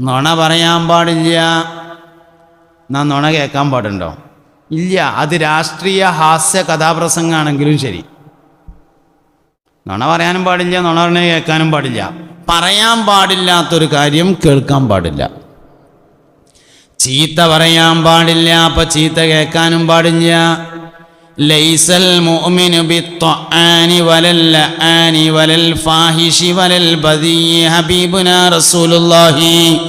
നുണ പറയാൻ പാടില്ല. എന്നാ നുണ കേൾക്കാൻ പാടുണ്ടോ? ഇല്ല അത് രാഷ്ട്രീയ ഹാസ്യ കഥാപ്രസംഗമാണെങ്കിലും ശരി. നുണ പറയാനും പാടില്ല നുണ പറഞ്ഞ കേൾക്കാനും പാടില്ല. പറയാൻ പാടില്ലാത്തൊരു കാര്യം കേൾക്കാൻ പാടില്ല. ചീത്ത പറയാൻ പാടില്ല അപ്പൊ ചീത്ത കേൾക്കാനും പാടില്ല. ലൈസൽ മുഅ്മിനു ولا വലൽ ലആനി വലൽ ഫാഹിഷി വലൽ ബദീ ഹബീബുനാ റസൂലുള്ളാഹി.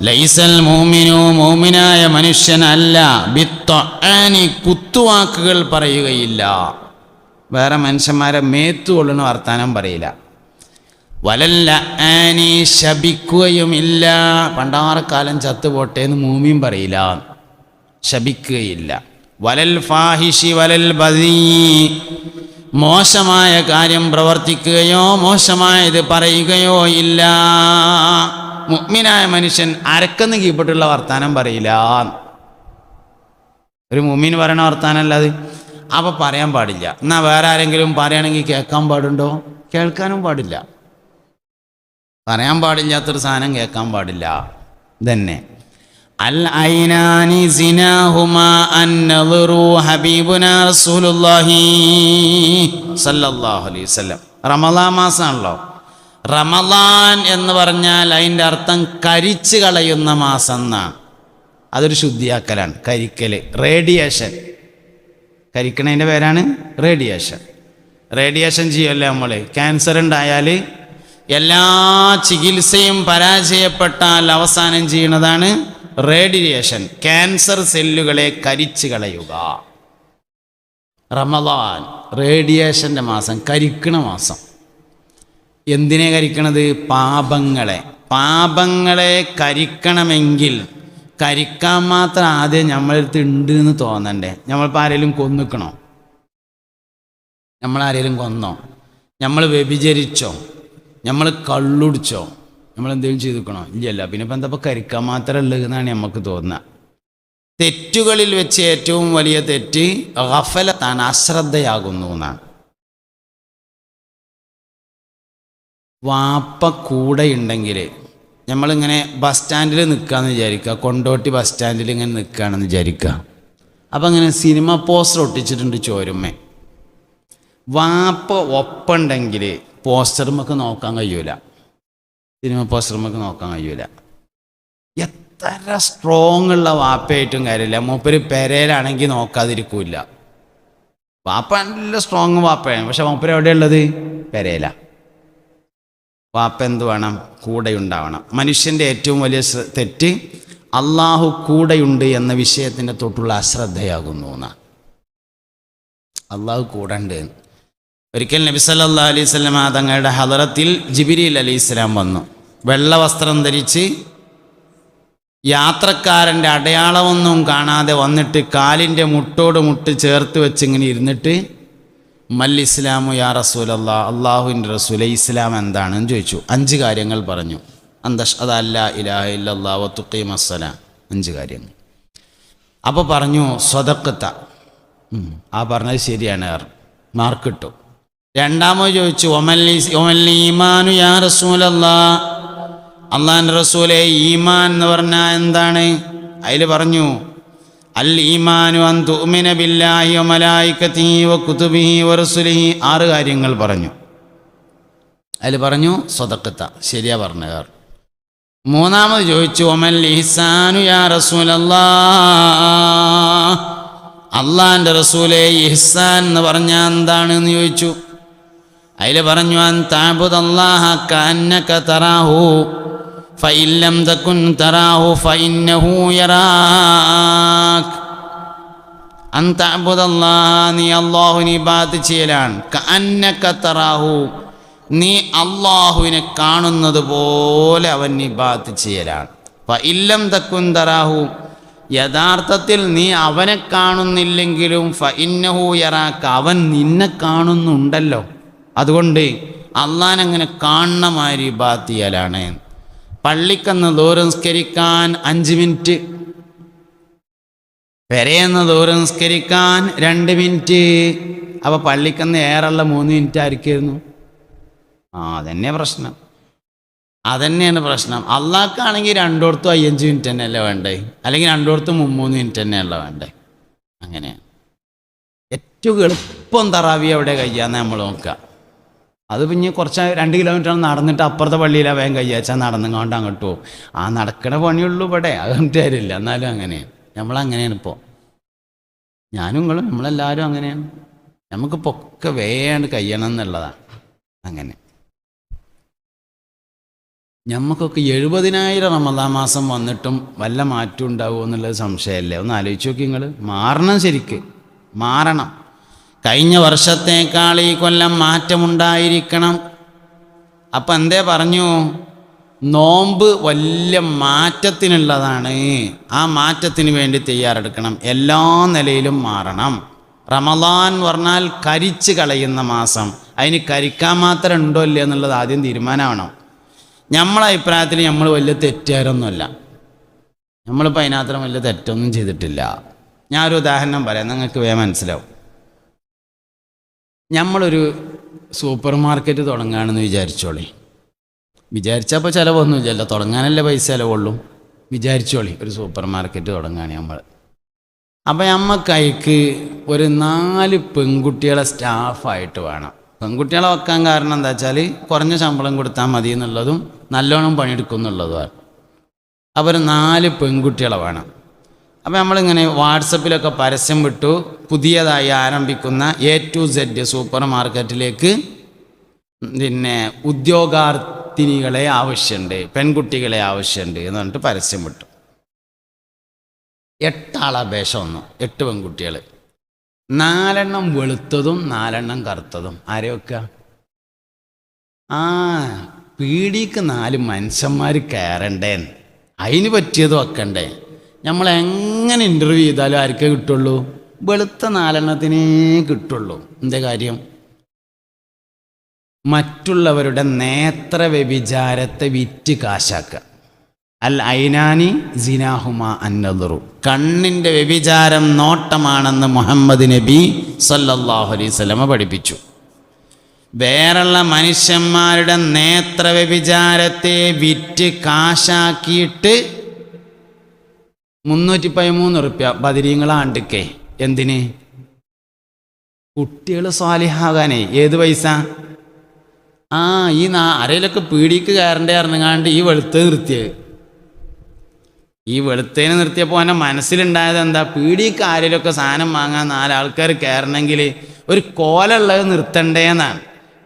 ലൈസൽ മുഅ്മിനു മുഅ്മിനായ മനുഷ്യനല്ല ബിത്ത്ആനി കുത്തുവാക്കുകൾ പറയുകയില്ല. വേറെ മനുഷ്യന്മാരെ മേത്തുകൊള്ളുന്ന വർത്താനം പറയില്ല. വലല്ല ആനി ശപിക്കുകയുമില്ല. പണ്ടാറക്കാലം ചത്തുപോട്ടേന്ന് മൂമിയും പറയില്ല. ശപിക്കുകയില്ല. വലൽ ഫാഹിഷി വലൽ ബദീ. മോശമായ കാര്യം പ്രവർത്തിക്കുകയോ മോശമായത് പറയുകയോ ഇല്ല. മുഗ്മിനായ മനുഷ്യൻ അരക്കെന്ന് കീപ്പെട്ടുള്ള വർത്താനം പറയില്ല. ഒരു മുമ്മിൻ പറയണ വർത്താനല്ല അത്. അപ്പൊ പറയാൻ പാടില്ല. എന്നാ വേറെ ആരെങ്കിലും പറയുകയാണെങ്കിൽ കേൾക്കാൻ പാടുണ്ടോ? കേൾക്കാനും പാടില്ല. പറയാൻ പാടില്ലാത്തൊരു സാധനം കേൾക്കാൻ പാടില്ല. തന്നെ മാസമാണല്ലോ റമളാൻ എന്ന് പറഞ്ഞാൽ അതിന്റെ അർത്ഥം കരിച്ചു കളയുന്ന മാസം എന്നാണ് അതൊരു ശുദ്ധിയാക്കലാണ്. കരിക്കൽ. റേഡിയേഷൻ. കരിക്കണതിന്റെ പേരാണ് റേഡിയേഷൻ. റേഡിയേഷൻ ചെയ്യുമല്ലേ നമ്മൾ ക്യാൻസർ ഉണ്ടായാൽ എല്ലാ ചികിത്സയും പരാജയപ്പെട്ടാൽ അവസാനം ചെയ്യുന്നതാണ് റേഡിയേഷൻ ക്യാൻസർ സെല്ലുകളെ കരിച്ചു കളയുക. റമദാൻ റേഡിയേഷന്റെ മാസം കരിക്കണ മാസം. എന്തിനെ കരിക്കണത്? പാപങ്ങളെ. പാപങ്ങളെ കരിക്കണമെങ്കിൽ കരിക്കാൻ മാത്രം ആദ്യം നമ്മളടുത്ത് ഉണ്ട് എന്ന് തോന്നണ്ടേ? നമ്മളിപ്പോൾ ആരെങ്കിലും കൊന്നിക്കണോ? നമ്മളാരെങ്കിലും കൊന്നോ? നമ്മൾ വ്യഭിചരിച്ചോ? നമ്മൾ കള്ളുടിച്ചോ? നമ്മൾ എന്തെങ്കിലും ചെയ്തിക്കണോ? ഇല്ലല്ല പിന്നെ ഇപ്പം എന്താ ഇപ്പം കരിക്കാൻ മാത്രമേ ഉള്ളത് എന്നാണ് നമുക്ക് തോന്നുന്നത്. തെറ്റുകളിൽ വെച്ച് ഏറ്റവും വലിയ തെറ്റ് ഗഫലത്താണ് അശ്രദ്ധയാകുന്നു എന്നാണ്. വാപ്പ കൂടെ ഉണ്ടെങ്കിൽ നമ്മളിങ്ങനെ ബസ് സ്റ്റാൻഡിൽ നിൽക്കാമെന്ന് വിചാരിക്കുക. കൊണ്ടോട്ടി ബസ് സ്റ്റാൻഡിൽ ഇങ്ങനെ നിൽക്കുകയാണെന്ന് വിചാരിക്കുക. അപ്പം ഇങ്ങനെ സിനിമ പോസ്റ്റർ ഒട്ടിച്ചിട്ടുണ്ട് ചോരുമ്മേ. വാപ്പ ഒപ്പുണ്ടെങ്കിൽ പോസ്റ്ററുമൊക്കെ നോക്കാൻ കഴിയൂല. സിനിമ നമുക്ക് നോക്കാൻ കഴിയൂല. എത്ര സ്ട്രോങ് ഉള്ള വാപ്പയായിട്ടും കാര്യമില്ല. മൂപ്പര് പെരയിലാണെങ്കിൽ നോക്കാതിരിക്കൂല വാപ്പ നല്ല സ്ട്രോങ് വാപ്പയാണ്. പക്ഷെ മൂപ്പര് എവിടെയുള്ളത്? പെരയില വാപ്പ എന്ത് വേണം? കൂടെ ഉണ്ടാവണം മനുഷ്യന്റെ ഏറ്റവും വലിയ തെറ്റ് അള്ളാഹു കൂടെയുണ്ട് എന്ന വിഷയത്തിന്റെ തൊട്ടുള്ള അശ്രദ്ധയാകുന്നു എന്നാണ് അള്ളാഹു കൂടെ ഉണ്ട് ഒരിക്കൽ നബി സല്ലല്ലാഹു അലൈഹി സ്വലം തങ്ങളുടെ ഹദറത്തിൽ ജിബിരിൽ അലൈഹി സ്വലാം വന്നു. വെള്ള വസ്ത്രം ധരിച്ച് യാത്രക്കാരന്റെ അടയാളമൊന്നും കാണാതെ വന്നിട്ട് കാലിന്റെ മുട്ടോട് മുട്ട് ചേർത്ത് വെച്ച് ഇങ്ങനെ ഇരുന്നിട്ട് മൽ ഇസ്ലാമു യാ അള്ളാ അള്ളാഹുവിന്റെ റസൂല ഇസ്ലാം എന്താണെന്ന് ചോദിച്ചു. അഞ്ച് കാര്യങ്ങൾ പറഞ്ഞു. അന്തഷ് അതല്ല ഇലാഹ ഇല്ലാ വത്തുക്കീം അസ്സലാം. അഞ്ച് കാര്യങ്ങൾ. അപ്പോൾ പറഞ്ഞു സ്വതക്കത്ത ആ പറഞ്ഞത് ശരിയാണ് മാർക്ക് കിട്ടും രണ്ടാമത് ചോദിച്ചു ഒമല്ലി ഒമല്ലി ഈമാനു യാ റസൂലല്ലാ? അള്ളാഹിന്റെ റസൂലെ ഈമാൻ എന്ന് പറഞ്ഞാൽ എന്താണ്? അതിൽ പറഞ്ഞു അൽ ഈമാനു അൻ തുഅ്മിന ബില്ലാഹി വ മലായികതിഹി വ കുതുബിഹി വ റസുലിഹി. ആറ് കാര്യങ്ങൾ പറഞ്ഞു. അതിൽ പറഞ്ഞു സ്വതക്കത്ത ശരിയാ പറഞ്ഞവർ മൂന്നാമത് ചോദിച്ചു ഒമൽ ഇഹ്സാനു യാ റസൂലല്ലാ അള്ളാന്റെ റസൂലെ ഇഹ്സാൻ എന്ന് പറഞ്ഞാൽ എന്താണ് എന്ന് ചോദിച്ചു. അതിൽ പറഞ്ഞു അൻ താബുദല്ലാഹ കഅന്നക തറാഹു. ഫഇല്ലം തകുൻ തറാഹു ഫഇന്നഹു യറാക് അൻ തഅബുദല്ലാഹ നീ അല്ലാഹുവിനെ ഇബാദത്ത് ചെയ്യലാണ്. കഅന്നക തറാഹു. നീ അള്ളാഹുവിനെ കാണുന്നത് പോലെ അവൻ ഇബാദത്ത് ചെയ്യലാണ്. ഇല്ലം തകുൻ തറാഹു. യഥാർത്ഥത്തിൽ നീ അവനെ കാണുന്നില്ലെങ്കിലും ഫ ഫഇന്നഹു യറാക്ക. അവൻ നിന്നെ കാണുന്നുണ്ടല്ലോ. അതുകൊണ്ട് അള്ളാൻ അങ്ങനെ കാണുന്ന മാതിരി ഇബാദത്ത് ചെയ്യലാണ്. പള്ളിക്കന്ന് ദൂരം നിസ്കരിക്കാൻ അഞ്ച് മിനിറ്റ്. പെരയെന്ന് ദൂരം നിസ്കരിക്കാൻ രണ്ട് മിനിറ്റ്. അപ്പോൾ പള്ളിക്കന്ന് ഏറെയുള്ള മൂന്ന് മിനിറ്റ് ആയിരിക്കുമായിരുന്നു ആ അതന്നെ പ്രശ്നം. അതന്നെയാണ് പ്രശ്നം. അള്ളാഹ്ക്കാണെങ്കിൽ രണ്ടോടത്തും അയ്യഞ്ച് മിനിറ്റ് തന്നെയല്ലേ വേണ്ടേ? അല്ലെങ്കിൽ രണ്ടോടത്തും മുമ്മൂന്ന് മിനിറ്റ് തന്നെയല്ല വേണ്ടേ? അങ്ങനെയാണ്. ഏറ്റവും എളുപ്പം തറാവി അവിടെ കഴിയാന്ന് നമ്മൾ നോക്കുക. അത് പിന്നെ കുറച്ച് രണ്ട് കിലോമീറ്റർ നടന്നിട്ട് അപ്പുറത്തെ പള്ളിയിലെ വേഗം കയ്യാച്ചാൽ നടന്നുകൊണ്ട് അങ്ങോട്ട് പോകും ആ നടക്കണ പണിയുള്ളൂ ഇവിടെ. അതുകൊണ്ട് തരില്ല എന്നാലും അങ്ങനെയാണ് നമ്മളങ്ങനെയാണ് ഇപ്പോൾ ഞാനും നിങ്ങളും നമ്മളെല്ലാവരും അങ്ങനെയാണ്. നമുക്കിപ്പോൾ ഒക്കെ വേണ്ട കയ്യണം എന്നുള്ളതാണ് അങ്ങനെ. നമുക്കൊക്കെ എഴുപതിനായിരം റമദാ മാസം വന്നിട്ടും വല്ല മാറ്റം ഉണ്ടാവുമോ എന്നുള്ളത് സംശയമല്ലേ ഒന്ന് ആലോചിച്ച് നോക്കി നിങ്ങൾ മാറണം ശരിക്ക്. മാറണം. കഴിഞ്ഞ വർഷത്തേക്കാൾ ഈ കൊല്ലം മാറ്റമുണ്ടായിരിക്കണം. അപ്പം എന്തേ പറഞ്ഞു? നോമ്പ് വലിയ മാറ്റത്തിനുള്ളതാണ്. ആ മാറ്റത്തിന് വേണ്ടി തയ്യാറെടുക്കണം. എല്ലാ നിലയിലും മാറണം. റമദാൻ പറഞ്ഞാൽ കരിച്ച് കളയുന്ന മാസം. അതിന് കരിക്കാൻ മാത്രം ഉണ്ടോ ഇല്ല എന്നുള്ളത് ആദ്യം തീരുമാനമാണോ നമ്മളെ അഭിപ്രായത്തിൽ നമ്മൾ വലിയ തെറ്റുകാരൊന്നുമല്ല. നമ്മളിപ്പോൾ അതിനകത്രം വലിയ തെറ്റൊന്നും ചെയ്തിട്ടില്ല. ഞാനൊരു ഉദാഹരണം പറയാം. നിങ്ങൾക്ക് വേ മനസ്സിലാവും. നമ്മളൊരു സൂപ്പർ മാർക്കറ്റ് തുടങ്ങുകയാണെന്ന് വിചാരിച്ചോളി. വിചാരിച്ചപ്പോൾ ചിലവൊന്നുമില്ലല്ലോ. തുടങ്ങാനല്ലേ പൈസ ചിലവുള്ളൂ. വിചാരിച്ചോളി ഒരു സൂപ്പർ മാർക്കറ്റ് തുടങ്ങുകയാണ് നമ്മൾ അപ്പം നമ്മക്കൈക്ക് ഒരു നാല് പെൺകുട്ടികളെ സ്റ്റാഫായിട്ട് വേണം. പെൺകുട്ടികളെ വെക്കാൻ കാരണം എന്താ വെച്ചാൽ കുറഞ്ഞ ശമ്പളം കൊടുത്താൽ മതി എന്നുള്ളതും നല്ലോണം പണിയെടുക്കും എന്നുള്ളതുമാണ്. അപ്പോൾ ഒരു നാല് പെൺകുട്ടികളെ വേണം. അപ്പോൾ നമ്മളിങ്ങനെ വാട്സപ്പിലൊക്കെ പരസ്യം വിട്ടു. പുതിയതായി ആരംഭിക്കുന്ന എ ടു സെഡ് സൂപ്പർ മാർക്കറ്റിലേക്ക് പിന്നെ ഉദ്യോഗാർത്ഥിനികളെ ആവശ്യമുണ്ട് പെൺകുട്ടികളെ ആവശ്യമുണ്ട് എന്ന് പറഞ്ഞിട്ട് പരസ്യം വിട്ടു. എട്ടാൾ അപേക്ഷ വന്നു എട്ട് പെൺകുട്ടികൾ നാലെണ്ണം വെളുത്തതും നാലെണ്ണം കറുത്തതും. ആരെയൊക്കെ ആ പീടിക്ക് നാല് മനുഷ്യന്മാർ കയറണ്ടേന്ന്. അതിന് പറ്റിയത് വെക്കണ്ടേ? നമ്മൾ എങ്ങനെ ഇന്റർവ്യൂ ചെയ്താലും ആർക്കേ കിട്ടുള്ളൂ? വെളുത്ത നാലെണ്ണത്തിനേ കിട്ടുള്ളൂ. എന്താ കാര്യം? മറ്റുള്ളവരുടെ നേത്ര വ്യഭിചാരത്തെ വിറ്റ് കാശാക്കുക. അൽ ഐനാനി ജിനാഹുമ അന്നതുറു കണ്ണിന്റെ വ്യഭിചാരം നോട്ടമാണെന്ന് മുഹമ്മദ് നബി സല്ലല്ലാഹു അലൈഹി സ്വലമ പഠിപ്പിച്ചു. വേറുള്ള മനുഷ്യന്മാരുടെ നേത്ര വ്യഭിചാരത്തെ വിറ്റ് കാശാക്കിയിട്ട് മുന്നൂറ്റി പതിമൂന്ന് റുപ്യ ബദിരീങ്ങളാണ്ടിക്കേ. എന്തിന്? കുട്ടികൾ സ്വാലിഹാകാനേ ഏത് പൈസ? ആ ഈ നാ ആരേലൊക്കെ പീടിക്ക് കയറണ്ടേ ഇറങ്ങാണ്ട് ഈ വെളുത്ത് നിർത്തിയത് ഈ വെളുത്തേന് നിർത്തിയപ്പോൾ എന്റെ മനസ്സിലുണ്ടായത് എന്താ? പീടിക്ക് ആരേലൊക്കെ സാധനം വാങ്ങാൻ നാലാൾക്കാർ കയറണമെങ്കിൽ ഒരു കോലുള്ളത് നിർത്തണ്ടേന്നാണ്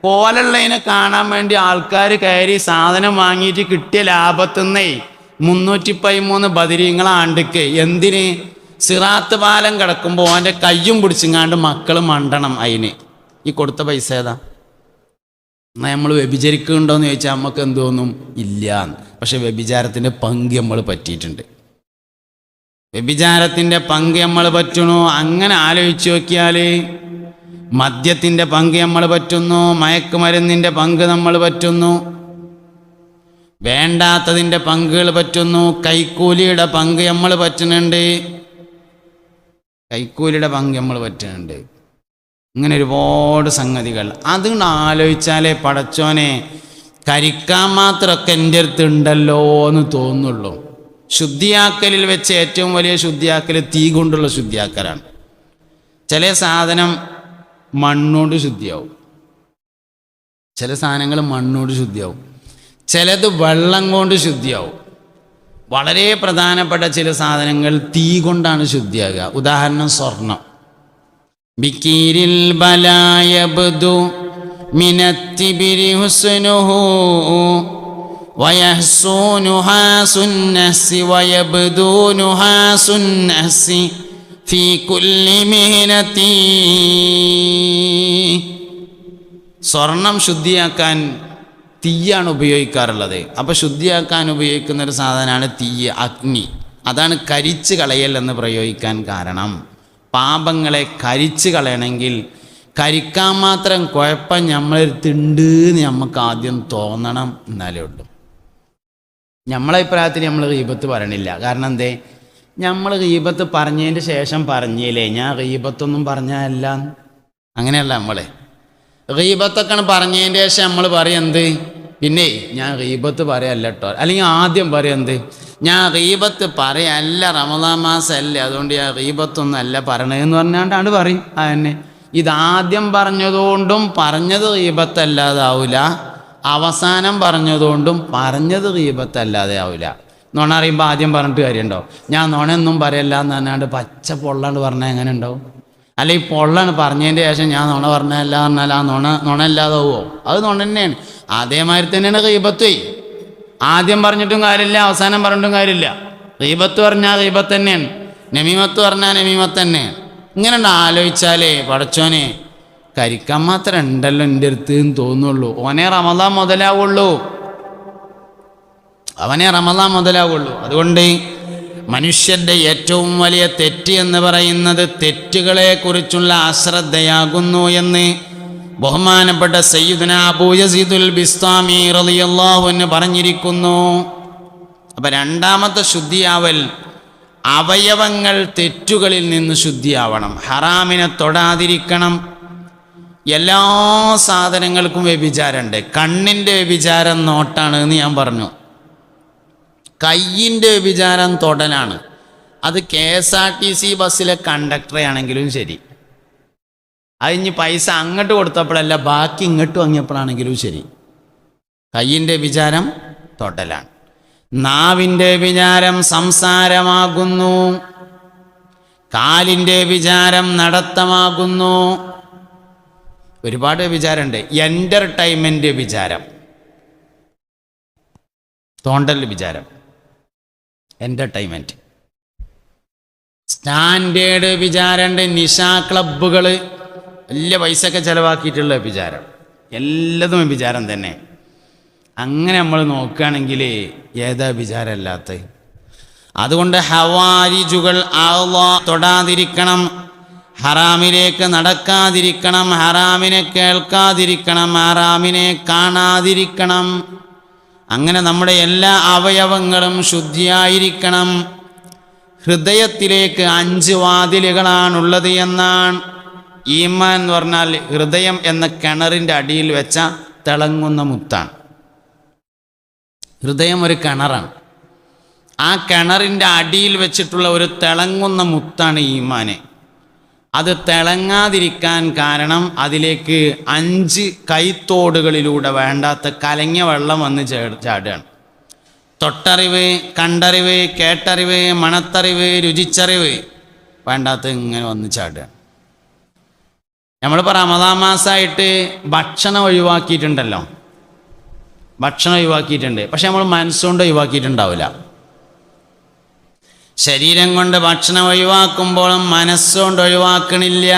കോലുള്ളതിനെ കാണാൻ വേണ്ടി ആൾക്കാർ കയറി സാധനം വാങ്ങിയിട്ട് കിട്ടിയ ലാഭത്തുനിന്നേ മുന്നൂറ്റി പതിമൂന്ന് ബദിരീങ്ങളെ ആണ്ടിക്ക്. എന്തിന്? സിറാത്ത് പാലം കിടക്കുമ്പോൾ അവന്റെ കയ്യും പിടിച്ചിങ്ങാണ്ട് മക്കൾ മണ്ടണം അതിന് ഈ കൊടുത്ത പൈസ ഏതാ? എന്നാൽ നമ്മൾ വ്യഭിചരിക്കുന്നുണ്ടോ എന്ന് ചോദിച്ചാൽ നമുക്ക് എന്തോന്നും ഇല്ല പക്ഷെ വ്യഭിചാരത്തിന്റെ പങ്ക് നമ്മൾ പറ്റിയിട്ടുണ്ട്. വ്യഭിചാരത്തിന്റെ പങ്ക് നമ്മൾ പറ്റണോ. അങ്ങനെ ആലോചിച്ച് നോക്കിയാൽ മദ്യത്തിന്റെ പങ്ക് നമ്മൾ പറ്റുന്നു. മയക്കുമരുന്നിന്റെ പങ്ക് നമ്മൾ പറ്റുന്നു. വേണ്ടാത്തതിന്റെ പങ്കുകൾ പറ്റുന്നു. കൈക്കൂലിയുടെ പങ്ക് നമ്മൾ പറ്റുന്നുണ്ട്. കൈക്കൂലിയുടെ പങ്ക് നമ്മൾ പറ്റുന്നുണ്ട്. ഇങ്ങനെ ഒരുപാട് സംഗതികൾ. അതുകൊണ്ട് ആലോചിച്ചാലേ പടച്ചോനെ കരിക്കാൻ മാത്രമൊക്കെ എന്റെ അടുത്ത് ഉണ്ടല്ലോ എന്ന് തോന്നുള്ളൂ. ശുദ്ധിയാക്കലിൽ വെച്ച് ഏറ്റവും വലിയ ശുദ്ധിയാക്കൽ തീ കൊണ്ടുള്ള ശുദ്ധിയാക്കലാണ്. ചില സാധനം മണ്ണോട് ശുദ്ധിയാവും. ചില സാധനങ്ങൾ മണ്ണോട് ശുദ്ധിയാവും. ചിലത് വെള്ളം കൊണ്ട് ശുദ്ധിയാവും. വളരെ പ്രധാനപ്പെട്ട ചില സാധനങ്ങൾ തീ കൊണ്ടാണ് ശുദ്ധിയാകുക. ഉദാഹരണം സ്വർണം. ബിക്കീരിൽ ബലായബ്ദു മിനത്തിബിരി ഹുസ്നുഹു വയഹ്സൂനുഹാ വയബ്ദൂനുഹാ ഫീ കുല്ലി സ്വർണം ശുദ്ധിയാക്കാൻ തീയാണ് ഉപയോഗിക്കാറുള്ളത്. അപ്പോൾ ശുദ്ധിയാക്കാൻ ഉപയോഗിക്കുന്ന ഒരു സാധനമാണ് തീ അഗ്നി. അതാണ് കരിച്ച് കളയൽ എന്ന് പ്രയോഗിക്കാൻ കാരണം. പാപങ്ങളെ കരിച്ച് കളയണമെങ്കിൽ കരിക്കാൻ മാത്രം കുഴപ്പം നമ്മളെടുത്തുണ്ട് എന്ന് നമുക്ക് ആദ്യം തോന്നണം എന്നാലേ ഉള്ളൂ. നമ്മളെ അഭിപ്രായത്തിൽ നമ്മൾ ഈപത്ത് പറയണില്ല. കാരണം എന്തേ? നമ്മൾ ഈപത്ത് പറഞ്ഞതിന്റെ ശേഷം പറഞ്ഞില്ലേ? ഞാൻ ഈപത്തൊന്നും പറഞ്ഞല്ല അങ്ങനെയല്ല നമ്മളെ. റീബത്തൊക്കെ പറഞ്ഞതിന്റെ ശേഷം നമ്മൾ പറയും എന്ത്? പിന്നെ ഞാൻ റീബത്ത് പറയല്ല കേട്ടോ അല്ലെങ്കിൽ ആദ്യം പറയുന്നത് ഞാൻ റീബത്ത് പറയല്ല റമദാൻ മാസം അല്ലേ അതുകൊണ്ട് ഞാൻ റീബത്തൊന്നും അല്ല പറയണതെന്ന് പറഞ്ഞാണ്ടാണ് പറയും. അതന്നെ ഇതാദ്യം പറഞ്ഞതുകൊണ്ടും പറഞ്ഞത് റീബത്തല്ലാതാവില്ല അവസാനം പറഞ്ഞതുകൊണ്ടും പറഞ്ഞത് റീബത്തല്ലാതെ ആവില്ല നോണ അറിയുമ്പോൾ ആദ്യം പറഞ്ഞിട്ട് കാര്യമുണ്ടോ ഞാൻ നോണയൊന്നും പറയല്ല എന്ന് പറഞ്ഞാണ്ട് പച്ച പൊള്ളാണ്ട് പറഞ്ഞാൽ എങ്ങനെ ഉണ്ടാവും? അല്ല ഈ പൊള്ളാണ് പറഞ്ഞതിന്റെ ശേഷം ഞാൻ നുണ പറഞ്ഞല്ല പറഞ്ഞാൽ ആ നുണ നുണ ഇല്ലാതാവുമോ അത് നുണ തന്നെയാണ്. അതേമാതിരി തന്നെയാണ് റീബത്ത്. ആദ്യം പറഞ്ഞിട്ടും കാര്യമില്ല അവസാനം പറഞ്ഞിട്ടും കാര്യമില്ല. റീബത്ത് പറഞ്ഞാൽ റീബത്ത് തന്നെയാണ്. നമീമത്ത് പറഞ്ഞാൽ നമീമത്ത് തന്നെയാണ്. ഇങ്ങനെ ആലോചിച്ചാലേ പടച്ചോനെ കരിക്കാൻ മാത്രം ഉണ്ടല്ലോ എന്റെ അടുത്ത് എന്ന് തോന്നുള്ളൂ ഓനെ റമദാൻ മുതലാവുള്ളൂ. അവനെ റമദാൻ മുതലാവുള്ളൂ. അതുകൊണ്ട് മനുഷ്യന്റെ ഏറ്റവും വലിയ തെറ്റ് എന്ന് പറയുന്നത് തെറ്റുകളെക്കുറിച്ചുള്ള അശ്രദ്ധയാകുന്നു എന്ന് ബഹുമാനപ്പെട്ട സയ്യിദുന അബൂ യസീദുൽ ബിസ്താമി റളിയല്ലാഹു അൻഹു പറഞ്ഞിരിക്കുന്നു. അപ്പൊ രണ്ടാമത്തെ ശുദ്ധിയാവൽ അവയവങ്ങൾ തെറ്റുകളിൽ നിന്ന് ശുദ്ധിയാവണം. ഹറാമിനെ തൊടാതിരിക്കണം. എല്ലാ സാധനങ്ങൾക്കും വ്യഭിചാരമുണ്ട്. കണ്ണിന്റെ വ്യഭിചാരം നോട്ടാണ് എന്ന് ഞാൻ പറഞ്ഞു. കയ്യിന്റെ വ്യഭിചാരം തൊടലാണ്. അത് K S R T C ബസ്സിലെ കണ്ടക്ടറെ ആണെങ്കിലും ശരി. അതിന് പൈസ അങ്ങോട്ട് കൊടുത്തപ്പോഴല്ല ബാക്കി ഇങ്ങോട്ട് വാങ്ങിയപ്പോഴാണെങ്കിലും ശരി. കയ്യിന്റെ വിചാരം തൊടലാണ്. നാവിന്റെ വിചാരം സംസാരമാകുന്നു. കാലിന്റെ വിചാരം നടത്തമാകുന്നു. ഒരുപാട് വിചാരമുണ്ട് എന്റർടൈൻമെന്റ് വിചാരം തോണ്ടൽ വിചാരം എന്റർടൈൻമെന്റ് സ്റ്റാൻഡേർഡ് വിചാരണ്ട് നിശാ ക്ലബ്ബുകൾ വലിയ പൈസയൊക്കെ ചിലവാക്കിയിട്ടുള്ള വിചാരം. എല്ലാതും വിചാരം തന്നെ. അങ്ങനെ നമ്മൾ നോക്കുകയാണെങ്കിൽ ഏതാ വിചാരമല്ലാത്ത അതുകൊണ്ട് ഹവാരിജുകൾ ആവാ തൊടാതിരിക്കണം. ഹറാമിലേക്ക് നടക്കാതിരിക്കണം. ഹറാമിനെ കേൾക്കാതിരിക്കണം. ഹറാമിനെ കാണാതിരിക്കണം. അങ്ങനെ നമ്മുടെ എല്ലാ അവയവങ്ങളും ശുദ്ധിയായിരിക്കണം. ഹൃദയത്തിലേക്ക് അഞ്ച് വാതിലുകളാണുള്ളത് എന്നാണ്. ഈമാൻ എന്ന് പറഞ്ഞാൽ ഹൃദയം എന്ന കിണറിന്റെ അടിയിൽ വെച്ച തിളങ്ങുന്ന മുത്താണ്. ഹൃദയം ഒരു കിണറാണ്. ആ കിണറിന്റെ അടിയിൽ വെച്ചിട്ടുള്ള ഒരു തിളങ്ങുന്ന മുത്താണ് ഈമാന്. അത് തിളങ്ങാതിരിക്കാൻ കാരണം അതിലേക്ക് അഞ്ച് കൈത്തോടുകളിലൂടെ വേണ്ടാത്ത കലങ്ങിയ വെള്ളം വന്ന് ചാടുകയാണ്. തൊട്ടറിവ് കണ്ടറിവ് കേട്ടറിവ് മണത്തറിവ് രുചിച്ചറിവ് വേണ്ടാത്ത ഇങ്ങനെ വന്ന് ചാടുകയാണ്. നമ്മളിപ്പോൾ റമദാ മാസമായിട്ട് ഭക്ഷണം ഒഴിവാക്കിയിട്ടുണ്ടല്ലോ. ഭക്ഷണം ഒഴിവാക്കിയിട്ടുണ്ട്. പക്ഷെ നമ്മൾ മനസ്സുകൊണ്ട് ഒഴിവാക്കിയിട്ടുണ്ടാവില്ല. ശരീരം കൊണ്ട് ഭക്ഷണം ഒഴിവാക്കുമ്പോഴും മനസ്സുകൊണ്ട് ഒഴിവാക്കണില്ല.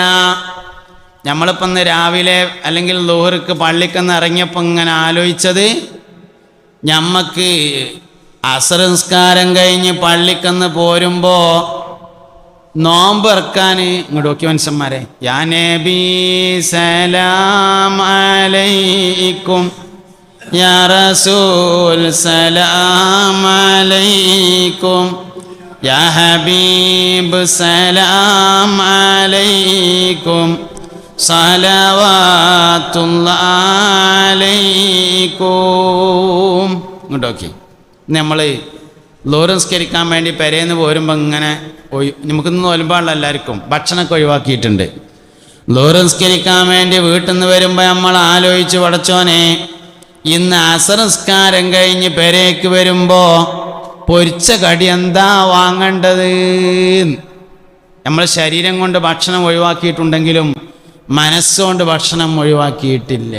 നമ്മളിപ്പോൾ ഇന്ന് രാവിലെ അല്ലെങ്കിൽ ലോഹർക്ക് പള്ളിക്കെന്ന് ഇറങ്ങിയപ്പോൾ ഇങ്ങനെ ആലോചിച്ചത് ഞമ്മക്ക് അസംസ്കാരം കഴിഞ്ഞ് പള്ളിക്കെന്ന് പോരുമ്പോൾ നോമ്പ് ഇറക്കാൻ ഇങ്ങോട്ട് നോക്കി മനുഷ്യന്മാരെ യാ നബി സലാം അലൈക്കും യാ റസൂൽ സലാം അലൈക്കും. യാ ഹബീബ് സലാം അലൈക്കും الله ഇങ്ങോട്ട് ഇങ്ങോട്ടോക്കി നമ്മൾ ലോറൻസ്കരിക്കാൻ വേണ്ടി പെരേന്ന് പോരുമ്പോൾ ഇങ്ങനെ നമുക്കിന്ന് ഒലുമ്പാടുള്ള എല്ലാവർക്കും ഭക്ഷണമൊക്കെ ഒഴിവാക്കിയിട്ടുണ്ട്. ലോറൻസ്കരിക്കാൻ വേണ്ടി വീട്ടിൽ നിന്ന് വരുമ്പോൾ നമ്മൾ ആലോചിച്ച് പടച്ചോനെ ഇന്ന് അസംസ്കാരം കഴിഞ്ഞ് പെരേക്ക് വരുമ്പോൾ പൊരിച്ച കടി എന്താ വാങ്ങേണ്ടത്? നമ്മൾ ശരീരം കൊണ്ട് ഭക്ഷണം ഒഴിവാക്കിയിട്ടുണ്ടെങ്കിലും മനസ്സുകൊണ്ട് ഭക്ഷണം ഒഴിവാക്കിയിട്ടില്ല.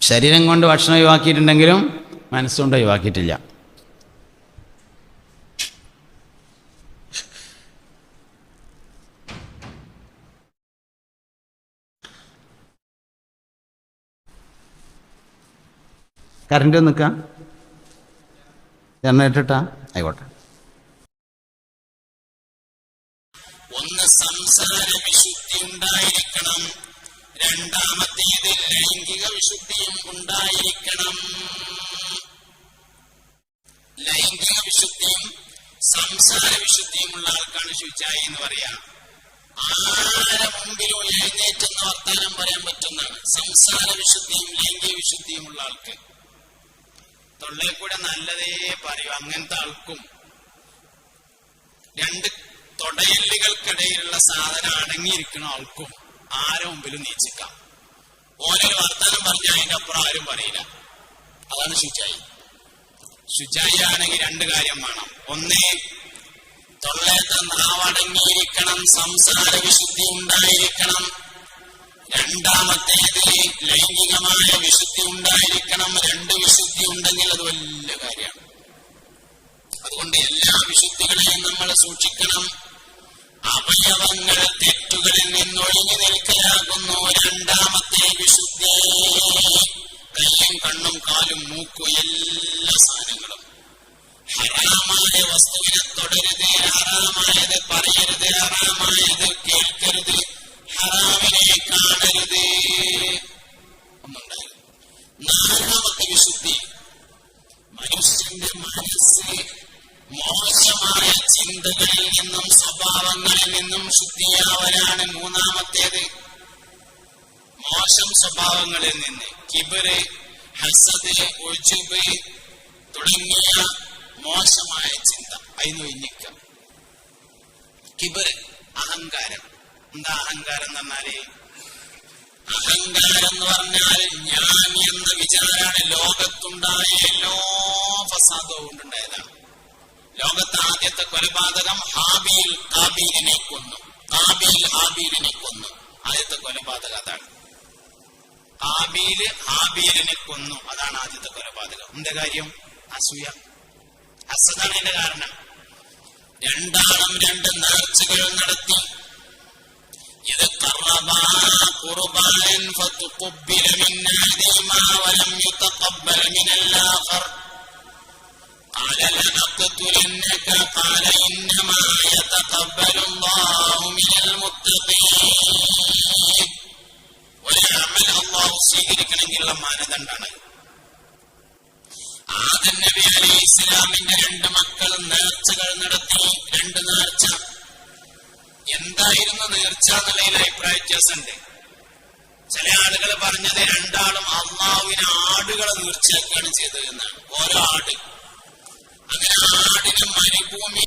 ശരീരം കൊണ്ട് ഭക്ഷണം ഒഴിവാക്കിയിട്ടുണ്ടെങ്കിലും മനസ്സുകൊണ്ട് ഒഴിവാക്കിയിട്ടില്ല. കറണ്ട് നിൽക്കാം ജനറേറ്റർ ആയിക്കോട്ടെ. ഒന്ന് സംസാര വിശുദ്ധി ഉണ്ടായിരിക്കണം രണ്ടാമത്തേത് ലൈംഗിക വിശുദ്ധിയും ഉണ്ടായിരിക്കണം. ലൈംഗിക വിശുദ്ധിയും സംസാര വിശുദ്ധിയും ഉള്ള ആൾക്കാണ് ശുചായി എന്ന് പറയാം. ആരെ മുമ്പിലും എഴുന്നേറ്റെന്ന് വർത്താനം പറയാൻ പറ്റുന്നതാണ്. സംസാര വിശുദ്ധിയും ലൈംഗിക വിശുദ്ധിയും ഉള്ള ആൾക്ക്. തൊള്ളയിൽ കൂടെ നല്ലതേ പറയൂ. അങ്ങനത്തെ ആൾക്കും രണ്ട് തൊടയല്ലുകൾക്കിടയിലുള്ള സാധനം അടങ്ങിയിരിക്കുന്ന ആൾക്കും ആരെ മുമ്പിലും നീച്ചിക്കാം. ഓരോ വർത്താനം പറഞ്ഞാൽ അതിന്റെ അപ്പുറം ആരും പറയില്ല. അതാണ് ശുചായി. ശുചായി ആണെങ്കിൽ രണ്ട് കാര്യം വേണം. ഒന്നേ തൊള്ളയത്തെ നാവടങ്ങിയിരിക്കണം സംസാര വിശുദ്ധി ഉണ്ടായിരിക്കണം. രണ്ടാമത്തേത് ലൈംഗികമായ വിശുദ്ധി ഉണ്ടായിരിക്കണം രണ്ട് വിശുദ്ധി ഉണ്ടെങ്കിൽ അത് വലിയ കാര്യമാണ്. അതുകൊണ്ട് എല്ലാ വിശുദ്ധികളെയും നമ്മൾ സൂക്ഷിക്കണം. അവയവങ്ങൾ തെറ്റുകളിൽ നിന്നൊഴിഞ്ഞു നിൽക്കലാകുന്നു. രണ്ടാമത്തെ വിശുദ്ധി കയ്യും കണ്ണും കാലും മൂക്കും എല്ലാ സാധനങ്ങളും. ഹറാമായ വസ്തുവിനെ തുടരുത് ഹറാമായത് പറയരുത് ഹറാമായത് കേൾക്കരുത്. ഹറാമിനെ കാണരുത് ഒന്നുണ്ടായിരുന്നു നാലാമത്തെ വിശുദ്ധി. മനുഷ്യന്റെ മനസ്സ് മോശമായ ചിന്തകളിൽ നിന്നും സ്വഭാവങ്ങളിൽ നിന്നും ശുദ്ധിയാവലാണ് മൂന്നാമത്തേത്. മോശം സ്വഭാവങ്ങളിൽ നിന്ന്. കിബറ് ഹസദ് ഒഴുബ് തുടങ്ങിയ മോശമായ ചിന്ത. അതിന് ഒഴിഞ്ഞിക്ക കിബറ് അഹങ്കാരം. എന്താ അഹങ്കാരം പറഞ്ഞാൽ? അഹങ്കാരം എന്ന് പറഞ്ഞാൽ ഞാൻ എന്ന വിചാരാണ് ലോകത്തുണ്ടായ എല്ലാ ഫസാദവും കൊണ്ടുണ്ടായതാണ്. ലോകത്ത് ആദ്യത്തെ കൊലപാതകം ഹാബിയിൽ കാബീലിനെ കൊന്നു. കാബീൽ ഹാബീലിനെ കൊന്നു. ആദ്യത്തെ കൊലപാതകം അതാണ്. ഹാബിയിൽ ഹാബീലിനെ കൊന്നു. അതാണ് ആദ്യത്തെ കൊലപാതകം. എന്താ കാര്യം? അസൂയ. അസതാണ് അതിന്റെ കാരണം. രണ്ടാളും രണ്ട് നേർച്ചകൾ നടത്തി ഇത് قربا قربانا فتقبل من أحدهما ولم يتقبل من الآخر قال لنقتلنك قال إنما يتقبل الله من المتقين ഒരമൽ അള്ളാഹു സ്വീകരിക്കണമെങ്കിലുള്ള മാനദണ്ഡാണ് ആദം നബി അലൈഹി ഇസ്ലാമിന്റെ രണ്ട് എന്തായിരുന്നു നേർച്ച എന്നുള്ളതിൽ അഭിപ്രായ വ്യത്യാസമുണ്ട്. ചില ആളുകൾ പറഞ്ഞത് രണ്ടാളും അള്ളാവിന് ആടുകളെ നേർച്ചയാക്കുകയാണ് ചെയ്തത് എന്നാണ്. ഓരോ ആട്. അങ്ങനെ ആടിന് മരുഭൂമി.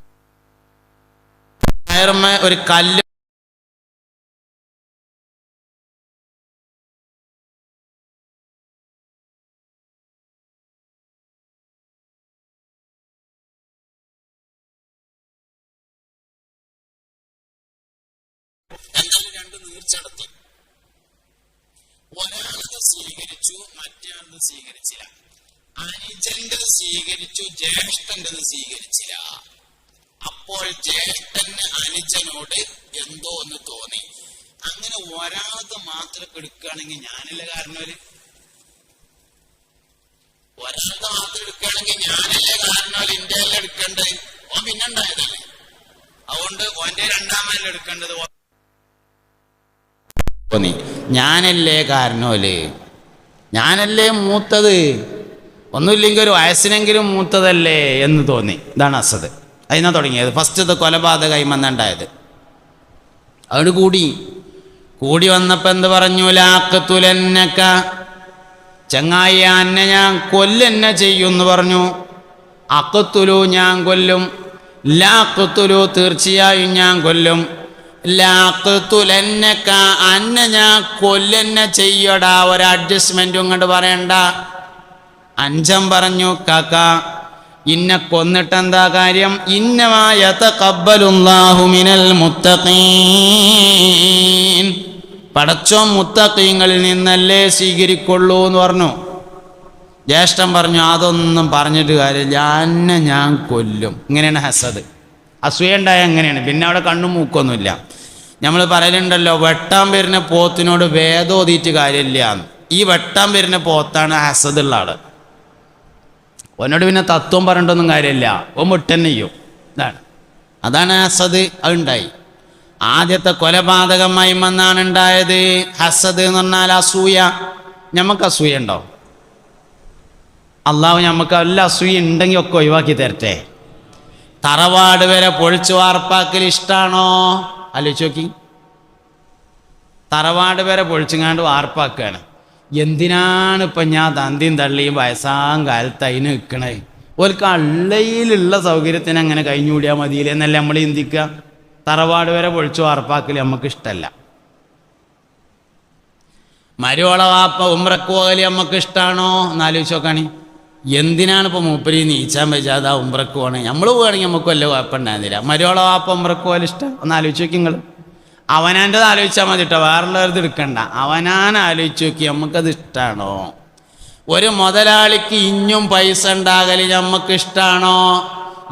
ഒരു കല്ല് രണ്ട് നീർച്ചടത്തി ഒരാളത് സ്വീകരിച്ചു മറ്റേയാളത് സ്വീകരിച്ചില്ല. അനുജന്റത് സ്വീകരിച്ചു ജ്യേഷ്ഠന്റത് സ്വീകരിച്ചില്ല. അപ്പോൾ ജ്യേഷ്ഠന് അനുജനോട് എന്തോ ഒന്ന് തോന്നി. അങ്ങനെ ഒരാളത് മാത്രം എടുക്കുകയാണെങ്കിൽ ഞാനല്ല കാരണവര്? ഒരാളത് മാത്രം എടുക്കുകയാണെങ്കിൽ ഞാനല്ല കാരണവര്? ഇന്ത്യ അല്ല എടുക്കേണ്ടത്? പിന്നെ ഉണ്ടായതല്ലേ അതുകൊണ്ട് ഓന്റെ രണ്ടാമല്ല എടുക്കേണ്ടത്? തോന്നി ഞാനല്ലേ കാരണമല്ലേ ഞാനല്ലേ മൂത്തത്? ഒന്നുമില്ലെങ്കിൽ ഒരു വയസ്സിനെങ്കിലും മൂത്തതല്ലേ എന്ന് തോന്നി. ഇതാണ് അസത് അതിനാ തുടങ്ങിയത്. ഫസ്റ്റ് ഇത് കൊലപാതകമായി വന്നുണ്ടായത് അവിടെ കൂടി. കൂടി വന്നപ്പോൾ എന്ത് പറഞ്ഞു? ലാക്കത്തുലന്നക്ക ചങ്ങായി അന്നെ ഞാൻ കൊല്ലെന്നെ ചെയ്യുമെന്ന് പറഞ്ഞു. അക്കത്തുലു ഞാൻ കൊല്ലും. ലാക്കത്തുലു തീർച്ചയായും ഞാൻ കൊല്ലും. ലാക്കത്തുലന്നക്ക അന്ന ഞാൻ കൊല്ലെന്ന ചെയ്യടാ ഒരു അഡ്ജസ്റ്റ്മെന്റും കണ്ട് പറയണ്ട. അഞ്ചം പറഞ്ഞു കാക്ക ഇന്നെ കൊന്നിട്ടെന്താ കാര്യം? ഇന്നമായ മിനൽ മുത്തഖീൻ. പടച്ചോ മുത്തഖീങ്ങളിൽ നിന്നല്ലേ സ്വീകരിക്കൊള്ളൂ എന്ന് പറഞ്ഞു. ജ്യേഷ്ഠൻ പറഞ്ഞു അതൊന്നും പറഞ്ഞിട്ട് കാര്യം ഞാൻ ഞാൻ കൊല്ലും. ഇങ്ങനെയാണ് ഹസദ്. അസൂയുണ്ടായ അങ്ങനെയാണ്. പിന്നെ അവിടെ കണ്ണും മൂക്കൊന്നുമില്ല. നമ്മൾ പറയലുണ്ടല്ലോ വെട്ടാൻ വരുന്ന പോത്തിനോട് വേദം ഓതിയിട്ട് കാര്യമില്ല. എന്ന്. ഈ വെട്ടാൻ വരുന്ന പോത്താണ് ഹസദുള്ള ആൾ. ഓനോട് പിന്നെ തത്വം പറഞ്ഞിട്ടൊന്നും കാര്യമില്ല. ഓൻ മുട്ടന്നെ ചെയ്യും. ഇതാണ്. അതാണ് ഹസദ്. അതുണ്ടായി ആദ്യത്തെ കൊലപാതകമായി വന്നാണ് ഉണ്ടായത് ഹസദ് എന്ന് പറഞ്ഞാൽ അസൂയ. നമുക്ക് അസൂയ ഉണ്ടോ അള്ളാഹു നമുക്ക് എല്ലാ അസൂയ ഉണ്ടെങ്കിൽ ഒക്കെ ഒഴിവാക്കി തരട്ടെ. തറവാട് വരെ പൊളിച്ചു വാർപ്പാക്കൽ ഇഷ്ടാണോ? ആലോചിച്ച് നോക്കി. തറവാട് വരെ പൊളിച്ചുങ്ങാണ്ട് വാർപ്പാക്കുകയാണ് എന്തിനാണ് ഇപ്പം ഞാൻ തന്തിയും തള്ളിയും വയസ്സാം കാലത്ത് അതിന് നിൽക്കണേ ഓർക്ക് അള്ളയിലുള്ള സൗകര്യത്തിന് അങ്ങനെ കഴിഞ്ഞുകൂടിയാൽ മതിയില്ലേ എന്നല്ല നമ്മൾ ചിന്തിക്കുക തറവാട് വരെ പൊളിച്ചു വാർപ്പാക്കൽ നമുക്ക് ഇഷ്ടമല്ല മരുവള വാപ്പ ഉമ്രക്ക് പോകൽ നമുക്ക് ഇഷ്ടമാണോ എന്നാലോചിച്ച് നോക്കാണി. എന്തിനാണ് ഇപ്പോൾ മൂപ്പരി നീച്ചാൻ വെച്ചാൽ ആ ഉമ്പ്രക്ക് പോകണേ നമ്മൾ പോവുകയാണെങ്കിൽ നമുക്ക് വല്ല കുഴപ്പമുണ്ടായിരുന്നില്ല. മരുവളോ ആ ഉമ്പ്രക്ക് പോലെ ഇഷ്ടം? ഒന്ന് ആലോചിച്ച് നോക്കി നിങ്ങൾ അവനാന്റെത് ആലോചിച്ചാൽ മതി കേട്ടോ വേറുള്ളവരത് എടുക്കണ്ട. അവനാൻ ആലോചിച്ച് നോക്കി നമുക്കത് ഇഷ്ടമാണോ ഒരു മുതലാളിക്ക് ഇഞ്ഞും പൈസ ഉണ്ടാകൽ നമുക്ക് ഇഷ്ടമാണോ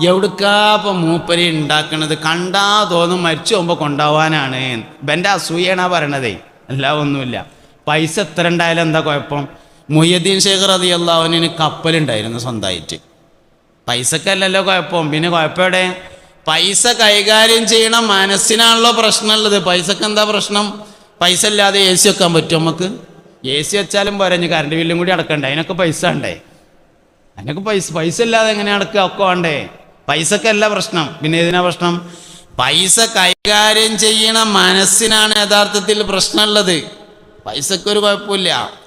എവിടുക്കാ ഇപ്പം മൂപ്പരി ഉണ്ടാക്കണത്? കണ്ടാ തോന്നും മരിച്ചു പോകുമ്പോൾ കൊണ്ടുപോകാനാണ് എന്റെ അസൂയാണ് പറയണതേ. അല്ല ഒന്നുമില്ല. പൈസ എത്ര ഉണ്ടായാലും എന്താ കുഴപ്പം? മുയ്യദ്ദീൻ ശേഖർ അതി അള്ളാഹുവിന് കപ്പലുണ്ടായിരുന്നു സ്വന്തമായിട്ട്. പൈസക്കല്ലല്ലോ കുഴപ്പം. പിന്നെ കുഴപ്പം എവിടെ? പൈസ കൈകാര്യം ചെയ്യണം മനസ്സിനാണല്ലോ പ്രശ്നമുള്ളത്. പൈസക്ക് എന്താ പ്രശ്നം? പൈസ ഇല്ലാതെ എ സി വെക്കാൻ പറ്റും നമുക്ക് എ സി വെച്ചാലും പോരഞ്ഞ് കറണ്ട് ബില്ലും കൂടി അടക്കണ്ടേ? അതിനൊക്കെ പൈസ ഉണ്ടേ അതിനൊക്കെ പൈസ പൈസ ഇല്ലാതെ എങ്ങനെ അടക്കുക? ഒക്കെ വേണ്ടേ? പൈസക്കല്ല പ്രശ്നം. പിന്നെ ഏതിനാ പ്രശ്നം? പൈസ കൈകാര്യം ചെയ്യണ മനസ്സിനാണ് യഥാർത്ഥത്തിൽ പ്രശ്നമുള്ളത്. പൈസക്കൊരു കുഴപ്പമില്ല.